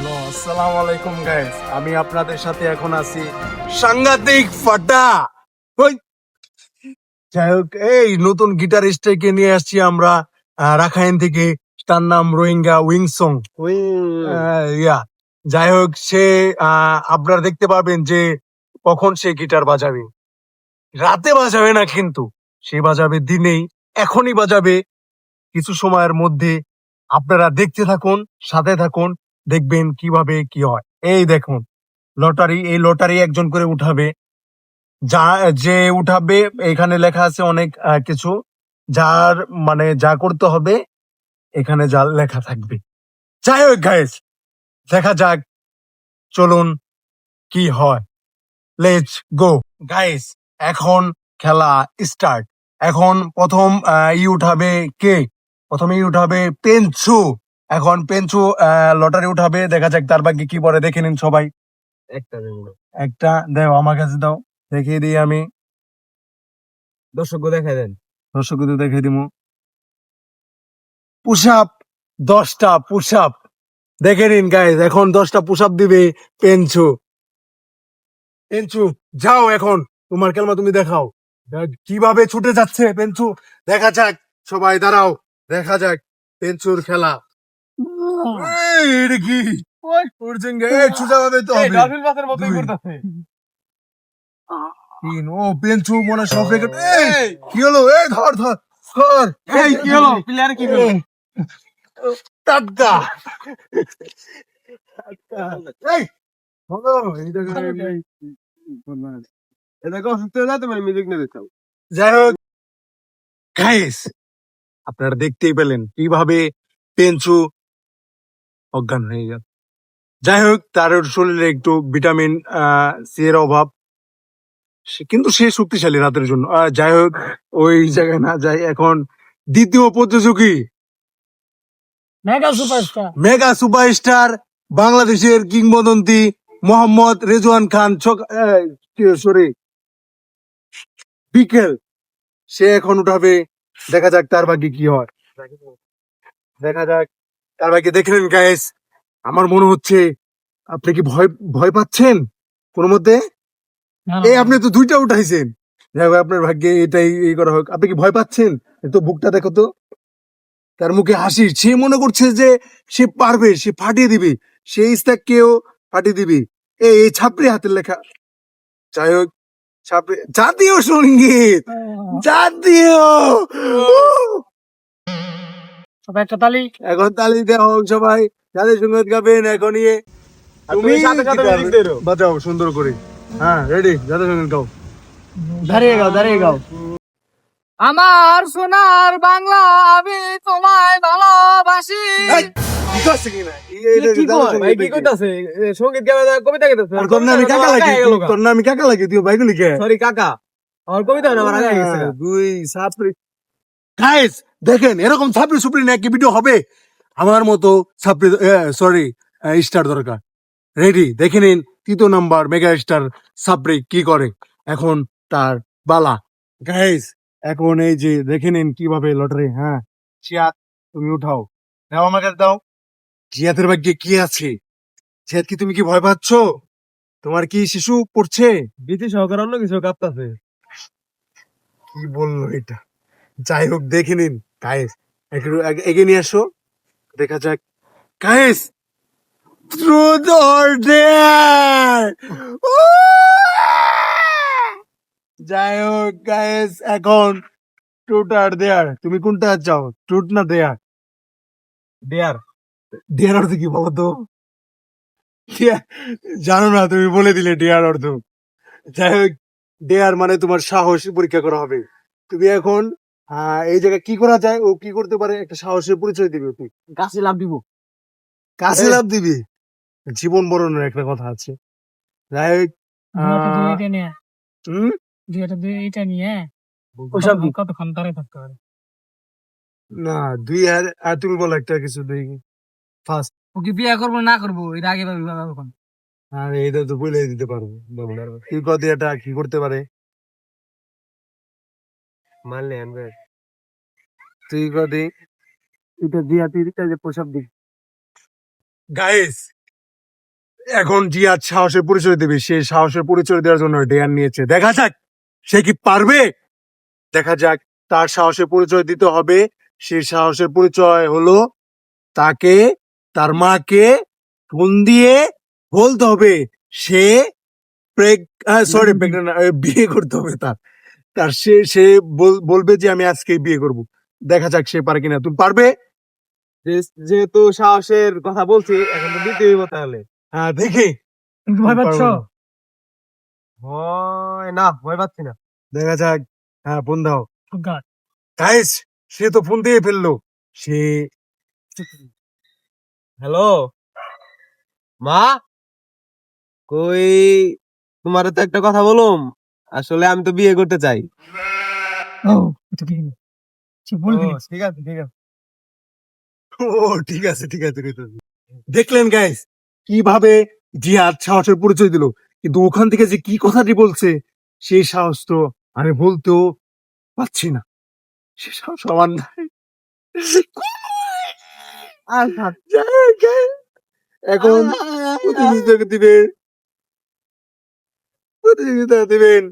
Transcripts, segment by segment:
Hello আসসালামু আলাইকুম guys আমি আপনাদের সাথে এখন আছি সাংঘাতিক ফাটা। ওই যাই হোক এই নতুন গিটারিস্টকে নিয়ে আসছি আমরা রাখাইন থেকে। তার নাম রোহিঙ্গা উইংসং। ইয়া। যাই হোক সে আপনারা দেখতে পাবেন যে কখন সে গিটার বাজাবে। রাতে বাজাবে না কিন্তু সে বাজাবে দিনেই এখনই বাজাবে। কিছু সময়ের মধ্যে আপনারা দেখতে থাকুন সাথে থাকুন দেখবেন কীভাবে কি হয়। এই দেখুন, লটারি, এই লটারি একজন করে উঠাবে। যা, যে উঠাবে, এখানে লেখা আছে অনেক কিছু। যার মানে যা করতে হবে, এখানে যা লেখা থাকবে। যাই হোক গাইস দেখা যাক, চলুন কি হয়। লেটস গো গাইস এখন খেলা স্টার্ট এখন প্রথম ই উঠাবে কে? প্রথমে উঠাবে পেঞ্চু এখন পেঞ্চু লটারি উঠাবে দেখা যাক তার বাকি কি পরে দেখে নিন সবাই। একটা একটা দাও আমার কাছে দাও দেখিয়ে দিই আমি। দর্শক দেখা দেন। দর্শকদের দেখিয়ে দিব পুশ আপ দশটা পুশ আপ দেখে নিন গাইজ এখন দশটা পুশ আপ দিবে পেঞ্চু পেঞ্চু যাও এখন তোমার খেলমা তুমি দেখাও। দেখ কীভাবে ছুটে যাচ্ছে পেঞ্চু দেখা যাক সবাই দাঁড়াও দেখা যাক পেঞ্চুর খেলা। এটা কি? ছুটা তো হবে। মতোই দুই। করতেছে তিন ও পেঞ্চু মনে সব রেখে এই। কি হলো? এই ধর ধর ধর। এই কি হলো? প্লেয়ার কি হলো? টাটকা। এই হলো এই দেখো, এই- এটা কো সুস্থ না তুমি মিউজিক নিয়ে দেখো যাই হোক গাইস আপনারা দেখতেই পেলেন কীভাবে পেঞ্চু অজ্ঞান হয়ে গেল যাই হোক তার শরীরে একটু ভিটামিন সি এর অভাব। কিন্তু সে শক্তিশালী রাতের জন্য। যাই হোক ওই জায়গায় না যাই এখন দ্বিতীয় প্রতিযোগী। Mega superstar. মেগা সুপারস্টার বাংলাদেশের কিংবদন্তি মোহাম্মদ রেজওয়ান খান সরি বিকেল। সে এখন উঠাবে দেখা যাক তার ভাগ্যে কি হয়। দেখা যাক। তার ভাগ্যে দেখলেন গায়েস আমার মনে হচ্ছে আপনি কি ভয় ভয় পাচ্ছেন? কোন মধ্যে এই আপনি তো দুইটা উঠাইছেন। যাই হোক আপনার ভাগ্যে এটাই এই করা হোক। আপনি কি ভয় পাচ্ছেন? তো বুকটা দেখো তো। তার মুখে হাসি। সে মনে করছে যে সে পারবে সে ফাটিয়ে দিবে। সে ইস্তাককেও ফাটিয়ে দিবে। এই এই ছাপড়ি হাতের লেখা। যাই হোক ছাপড়ি জাতীয় সংগীত! জাতীয়! সবাই একটা তালি। এখন তালি দেওয়া হোক সবাই জাতীয় সংগীত গাবেন এখন ইয়ে। তুমি সাথে সাথে guitar দেরো। বাজাও সুন্দর করে। হ্যাঁ রেডি জাতীয় সংগীত গাও। দাঁড়িয়ে গাও দাঁড়িয়ে গাও। আমার সোনার বাংলা আমি তোমায় ভালোবাসি। এই, কি করছে কিনা? এই- এই- এই কি জাতীয় কয় ভাই সংগীত কি দেখি। কইতাছে সংগীত গাবে না, কবিতা গাইতাছে। আর তোর নামে কাকা লাগে তোর নামে কাকা লাগে তুই বাইক লিখে সরি কাকা। আমার কবিতা না আমার আগে গেছে। দুই সাপড়ি গাইস দেখেন এরকম সাপড়ি সুপ্রি না কি ভিডিও হবে। আমার মতো সাপড়ি সরি স্টার দরকার। রেডি দেখে নিন তৃতীয় নাম্বার মেগা স্টার সাপড়ি কি করে? এখন তার বালা। গাইস এখন এই যে দেখে নিন কীভাবে লটারি হ্যাঁ? চিয়াত তুমি উঠাও। দাও আমার কাছে দাও। চিয়াতের ভাগ্যে কি আছে? চিয়াত কি তুমি কি ভয় পাচ্ছ? তোমার কি শিশু পড়ছে? বিতি সহকার অন্য কিছু কাঁপতাছে। কি বলল এটা? যাই হোক, দেখে নিন। গাইস একটু এগিয়ে নিয়ে আসো দেখা যাক। গাইস ট্রুথ অর ডেয়ার যাই হোক গাইস এখন ট্রুথ আর দেয়ার তুমি কোনটা চাও? ট্রুথ না দেয়ার দেয়ার ডেয়ার অর্থ কি বলো তো জানো না, তুমি বলে দিলে ডেয়ার অর্থ। যাই হোক ডেয়ার মানে তোমার সাহস পরীক্ষা করা হবে। তুমি এখন এই জায়গায় কি করা যায়? ও কি করতে পারে? একটা সাহসের পরিচয় দিবে তুই গাছে লাভ দিব। কাছে লাভ দিবি? জীবন বরণের একটা কথা আছে। যাই এটা নিয়ে হুম? দুইটা দুইটা নিয়ে ওসব কতক্ষণ দাঁড়িয়ে থাকতে পারে না দুই আর আর তুমি বলো একটা কিছু দেখি। ফার্স্ট ও কি বিয়ে করব না করব এটা আগে ভাবি কখন? আর এটা তো বলে দিতে পারব। কি কথা এটা? কি করতে পারে? আনবে। তুই কদি এটা দিয়া তুই যে গাইস এখন জিয়াদ সাহসের পরিচয় দেবে। সে সাহসের পরিচয় দেওয়ার জন্য ডেয়ার নিয়েছে। দেখা যাক সে কি পারবে? দেখা যাক তার সাহসের পরিচয় দিতে হবে। সে সাহসের পরিচয় হলো তাকে তার মাকে ফোন দিয়ে বলতে হবে। সে সরি বিয়ে করতে হবে তার। তার সে সে বলবে যে আমি আজকে বিয়ে করব। দেখা যাক সে পারে কিনা। তুমি পারবে? যেহেতু সাহসের কথা বলছি এখন তো দিতে হইব তাহলে। হ্যাঁ দেখি। ভয় পাচ্ছ? না। হয় না ভয় পাচ্ছি না। দেখা যাক। হ্যাঁ ফোন দাও। Oh গাইস সে তো ফোন দিয়ে ফেলল। সে হ্যালো? মা? কই? তোমার তো একটা কথা বলুম? আসলে আমি তো বিয়ে করতে চাই। এটা কি? বলবি ও, ঠিক আছে ঠিক আছে। ও ঠিক আছে ঠিক আছে দেখলেন গাইস কীভাবে জিহাদ সাহসের পরিচয় দিল। কিন্তু ওখান থেকে যে কি কথাটি বলছে সেই সাহস তো আমি বলতেও পাচ্ছি না। সে সাহস আমার নাই। যাই এখন প্রতিযোগিতা দিবে প্রতিযোগিতা দিবেন।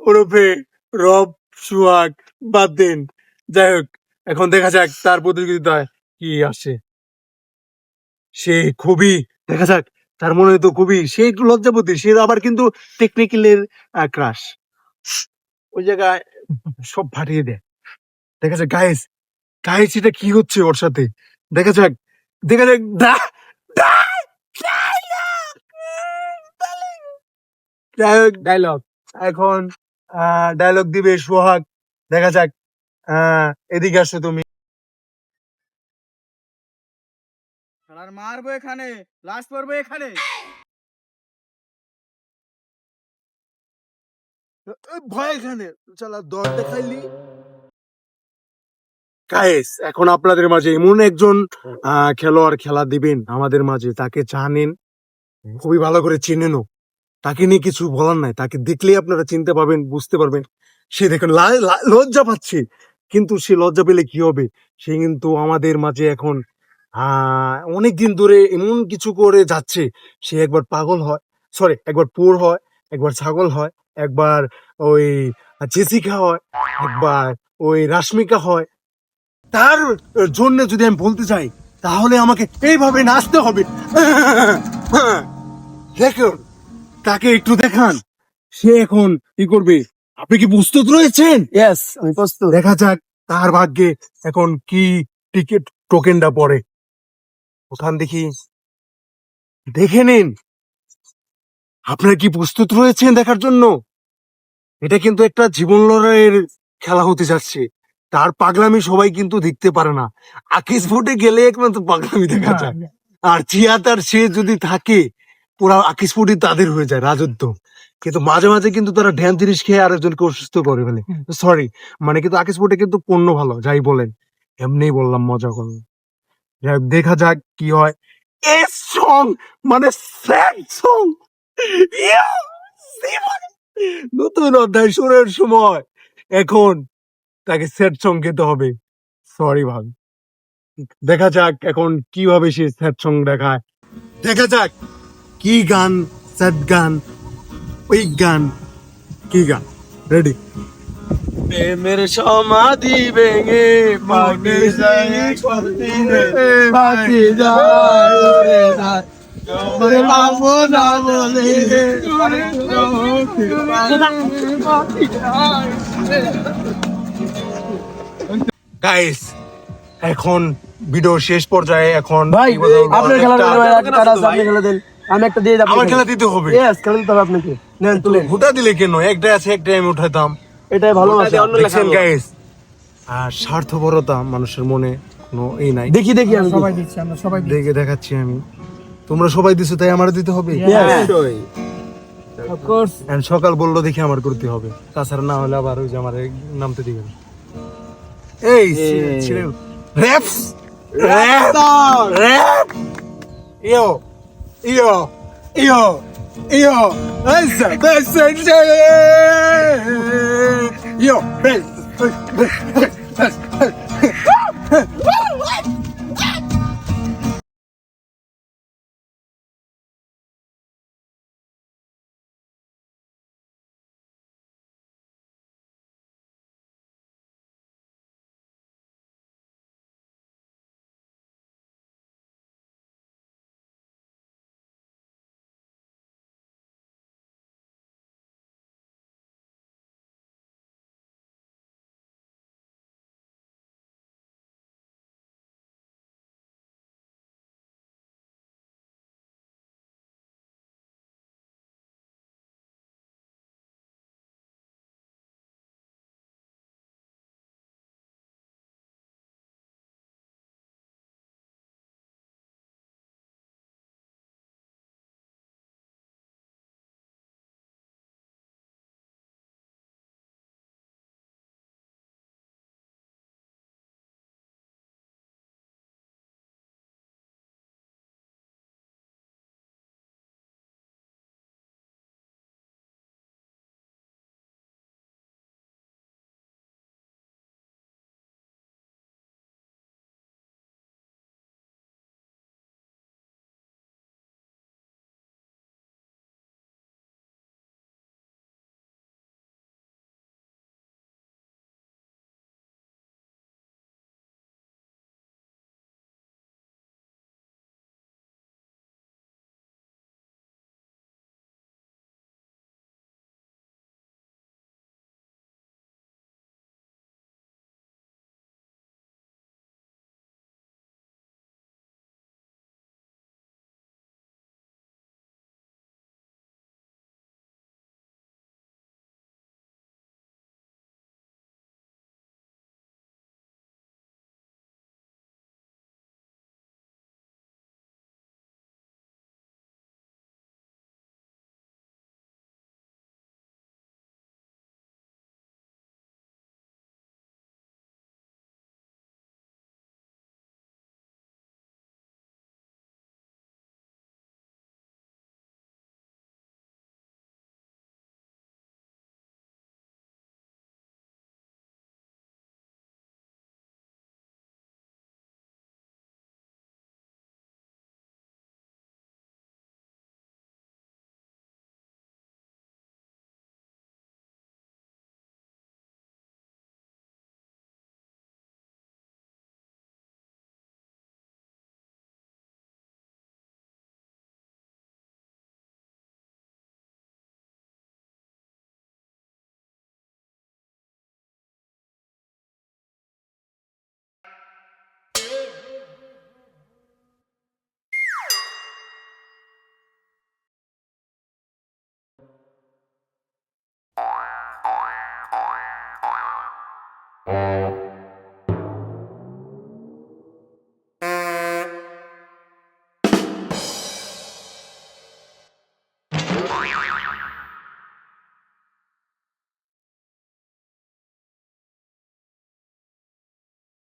ওরফে রব সুহাগ বাদ দেন। যাই হোক, এখন দেখা যাক তার প্রতিযোগিতায় কি আসে। সে খুবই, দেখা যাক, তার মনে তো খুবই, সে একটু লজ্জাপতি সে আবার কিন্তু টেকনিক্যালের ক্রাশ ওই জায়গায় সব ফাটিয়ে দেয়। দেখা যাক গায়েস গায়েস এটা কি হচ্ছে ওর সাথে? দেখা যাক দেখা যাক হোক ডায়লগ। এখন ডায়লগ দিবে সোহাগ। দেখা যাক এদিকে আসো তুমি। আর মারবো এখানে লাশ পড়ব এখানে। ভয় এখানে। চালা দর দেখাইলি গাইস এখন আপনাদের মাঝে এমন একজন খেলোয়াড় খেলা দিবেন আমাদের মাঝে তাকে জানেন। খুবই ভালো করে চিনেনও তাকে নিয়ে কিছু বলার নাই, তাকে দেখলেই আপনারা চিনতে পারবেন, বুঝতে পারবেন। সে দেখুন লজ্জা পাচ্ছে, কিন্তু সে লজ্জা পেলে কি হবে? সে কিন্তু আমাদের মাঝে এখন আহ অনেকদিন ধরে এমন কিছু করে যাচ্ছে, সে একবার পাগল হয় সরি একবার পোর হয়, একবার ছাগল হয়, একবার ওই জেসিকা হয়, একবার ওই রাশ্মিকা হয়। তার জন্য যদি আমি বলতে চাই, তাহলে আমাকে এইভাবে নাচতে হবে। দেখুন তাকে একটু দেখান। সে এখন কি করবে? আপনি কি প্রস্তুত রয়েছেন? ইয়েস আমি প্রস্তুত। দেখা যাক তার ভাগ্যে এখন কি টিকিট টোকেনটা পড়ে। ওখান দেখি। দেখে নিন। আপনারা কি প্রস্তুত রয়েছেন দেখার জন্য? এটা কিন্তু একটা জীবন লড়াইয়ের খেলা হতে যাচ্ছে। তার পাগলামি সবাই কিন্তু দেখতে পারে না। আকিস ভোটে গেলে একমাত্র পাগলামি দেখা যায়। আর থিয়েটার সে যদি থাকে পুরা আকিস ফুটি তাদের হয়ে যায়, রাজত্ব। কিন্তু মাঝে মাঝে কিন্তু তারা ধ্যান জিনিস খেয়ে আরেকজনকে অসুস্থ করে ফেলে। সরি মানে কিন্তু আকিশফুটে কিন্তু পণ্য ভালো, যাই বলেন। এমনি বললাম, মজা করলাম। যাই দেখা যাক কি হয়। এ সং মানে স্যাড সং নতুন অধ্যায় শুরুর সময়। এখন তাকে স্যাড সং খেতে হবে। সরি ভাই দেখা যাক এখন কীভাবে সে স্যাড সং দেখায়। দেখা যাক। কি গান স্যাড গান ওই গান কি গান? রেডি প্রেমের সমাধি ভেঙে পাগে যায় পাখি যায় উড়ে যায়। তোমার না বলে গাইস এখন ভিডিও শেষ পর্যায়ে এখন ভাই আপনার খেলা খেলা দেন? আমি একটা দিয়ে যাব আমার খেলা দিতে হবে। ইয়েস খেলা দিতে হবে আপনাকে। নেন তুলেন। দিলে কেন? একটা আছে একটা আমি উঠাতাম এটাই ভালোবাসা অন্য দেখছেন গাইস আর স্বার্থপরতা মানুষের মনে কোনো এই নাই। দেখি দেখি আমি সবাই দিচ্ছি। আমরা সবাই দেখে দেখাচ্ছি আমি। তোমরা সবাই দিছো তাই আমার দিতে হবে? And সকাল বলল দেখি আমার করতে হবে। তাছাড়া না হলে আবার ওই যে আমার নামতে দিবেন এই raps rap rap yo! Io, io, io, adesso, adesso il cielo! Io.